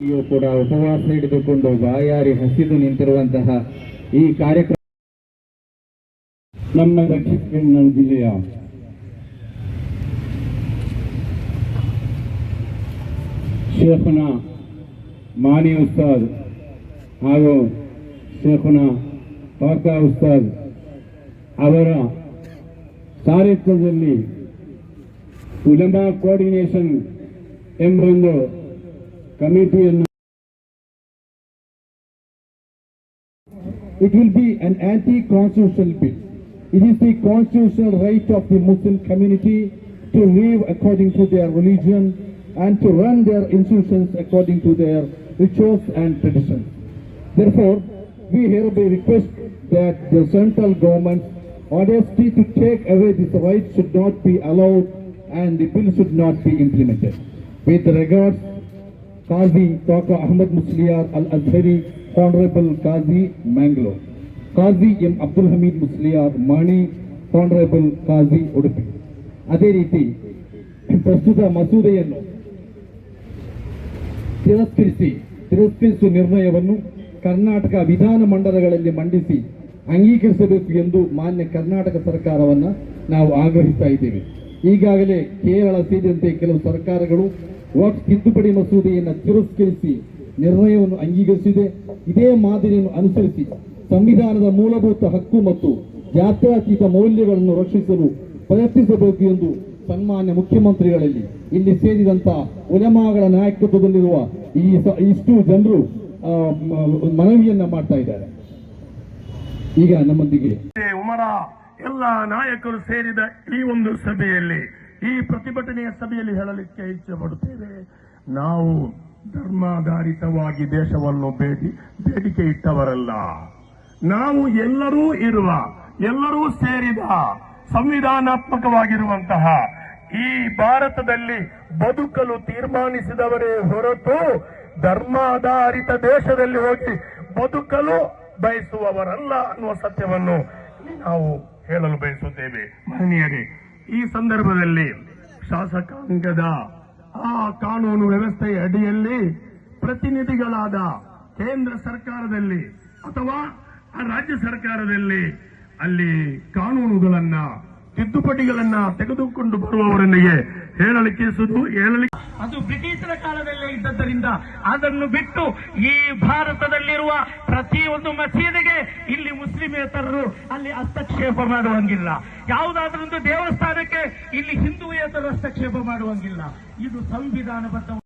ಕೂಡ ಉಪವಾಸ ಹಿಡಿದುಕೊಂಡು ಬಾಯಾರಿ ಹಸಿದು ನಿಂತಿರುವಂತಹ ಈ ಕಾರ್ಯಕ್ರಮ ನಮ್ಮ ದಕ್ಷಿಣ ಕನ್ನಡ ಜಿಲ್ಲೆಯ ಶೇಖನ ಮಾನಿ ಉಸ್ತಾದ್ ಹಾಗೂ ಶೇಖನ ಪಾಕ ಉಸ್ತಾದ್ ಅವರ ಸಾರಥ್ಯದಲ್ಲಿ ಉಲಮಾ ಕೋಆರ್ಡಿನೇಷನ್ ಎಂಬೊಂದು committee It will be an anti-constitutional bill. It is the constitutional right of the Muslim community to live according to their religion and to run their institutions according to their rituals and traditions. Therefore, we hereby request that the central government's audacity to take away this right should not be allowed and the bill should not be implemented. With regards Qazi doctor Ahmad Musliyar Al Azhari Honorable ಕಾಜಿ Mangalore. ಕಾಜಿ M Abdul Hameed Musliyar Mani, Honorable ಕಾಜಿ ಉಡುಪಿ ಅದೇ ರೀತಿ ಪ್ರಸ್ತುತ ಮಸೂದೆಯನ್ನು ತಿರಸ್ಕರಿಸಿ ತಿರಸ್ಕರಿಸುವ ನಿರ್ಣಯವನ್ನು ಕರ್ನಾಟಕ ವಿಧಾನ ಮಂಡಲಗಳಲ್ಲಿ ಮಂಡಿಸಿ ಅಂಗೀಕರಿಸಬೇಕು ಎಂದು ಮಾನ್ಯ ಕರ್ನಾಟಕ ಸರ್ಕಾರವನ್ನು ನಾವು ಆಗ್ರಹಿಸ್ತಾ ಇದ್ದೇವೆ ಈಗಾಗಲೇ ಕೇರಳ ಸೇರಿದಂತೆ ಕೆಲವು ಸರ್ಕಾರಗಳು ವಕ್ಫ್ ತಿದ್ದುಪಡಿ ಮಸೂದೆಯನ್ನು ತಿರಸ್ಕರಿಸಿ ನಿರ್ಣಯವನ್ನು ಅಂಗೀಕರಿಸಿದೆ. ಇದೇ ಮಾದರಿಯನ್ನು ಅನುಸರಿಸಿ ಸಂವಿಧಾನದ ಮೂಲಭೂತ ಹಕ್ಕು ಮತ್ತು ಜಾತ್ಯತೀತ ಮೌಲ್ಯಗಳನ್ನು ರಕ್ಷಿಸಲು ಪ್ರಯತ್ನಿಸಬೇಕು ಎಂದು ಸನ್ಮಾನ್ಯ ಮುಖ್ಯಮಂತ್ರಿಗಳಲ್ಲಿ ಇಲ್ಲಿ ಸೇರಿದಂತ ಉಲಮಾಗಳ ನಾಯಕತ್ವದಲ್ಲಿರುವ ಈ ಇಷ್ಟು ಜನರು ಮನವಿಯನ್ನ ಮಾಡ್ತಾ ಇದ್ದಾರೆ. ಈಗ ನಮ್ಮೊಂದಿಗೆ ಉಮರ, ಎಲ್ಲ ನಾಯಕರು ಸೇರಿದ ಈ ಒಂದು ಸಭೆಯಲ್ಲಿ ಈ ಪ್ರತಿಭಟನೆಯ ಸಭೆಯಲ್ಲಿ ಹೇಳಲಿಕ್ಕೆ ಇಚ್ಛೆ ಪಡುತ್ತೇವೆ ನಾವು ಧರ್ಮಾಧಾರಿತವಾಗಿ ದೇಶವನ್ನು ಬೇಡಿ ಬೇಡಿಕೆ ಇಟ್ಟವರಲ್ಲ. ನಾವು ಎಲ್ಲರೂ ಇರುವ, ಎಲ್ಲರೂ ಸೇರಿದ ಸಂವಿಧಾನಾತ್ಮಕವಾಗಿರುವಂತಹ ಈ ಭಾರತದಲ್ಲಿ ಬದುಕಲು ತೀರ್ಮಾನಿಸಿದವರೇ ಹೊರತು ಧರ್ಮಾಧಾರಿತ ದೇಶದಲ್ಲಿ ಹೋಗಿ ಬದುಕಲು ಬಯಸುವವರಲ್ಲ ಅನ್ನುವ ಸತ್ಯವನ್ನು ನಾವು ಹೇಳಲು ಬಯಸುತ್ತೇವೆ. ಮಹನೀಯರೇ ಈ ಸಂದರ್ಭದಲ್ಲಿ ಶಾಸಕಾಂಗದ ಆ ಕಾನೂನು ವ್ಯವಸ್ಥೆಯ ಅಡಿಯಲ್ಲಿ ಪ್ರತಿನಿಧಿಗಳಾದ ಕೇಂದ್ರ ಸರ್ಕಾರದಲ್ಲಿ ಅಥವಾ ಆ ರಾಜ್ಯ ಸರ್ಕಾರದಲ್ಲಿ ಅಲ್ಲಿ ಕಾನೂನುಗಳನ್ನ, ತಿದ್ದುಪಡಿಗಳನ್ನ ತೆಗೆದುಕೊಂಡು ಬರುವವರೊಂದಿಗೆ ಹೇಳಲಿಕ್ಕೆ ಸುದು ಹೇಳಲಿಕ್ಕೆ ಅದು ಬ್ರಿಟಿಷರ ಕಾಲದಲ್ಲೇ ಇದ್ದದ್ದರಿಂದ ಅದನ್ನು ಬಿಟ್ಟು ಈ ಭಾರತದಲ್ಲಿರುವ ಪ್ರತಿಯೊಂದು ಮಸೀದಿಗೆ ಇಲ್ಲಿ ಮುಸ್ಲಿಮೇತರರು ಅಲ್ಲಿ ಹಸ್ತಕ್ಷೇಪ ಮಾಡುವಂಗಿಲ್ಲ. ಯಾವುದಾದ್ರೊಂದು ದೇವಸ್ಥಾನಕ್ಕೆ ಇಲ್ಲಿ ಹಿಂದೂಯೇತರು ಹಸ್ತಕ್ಷೇಪ ಮಾಡುವಂಗಿಲ್ಲ. ಇದು ಸಂವಿಧಾನಬದ್ಧ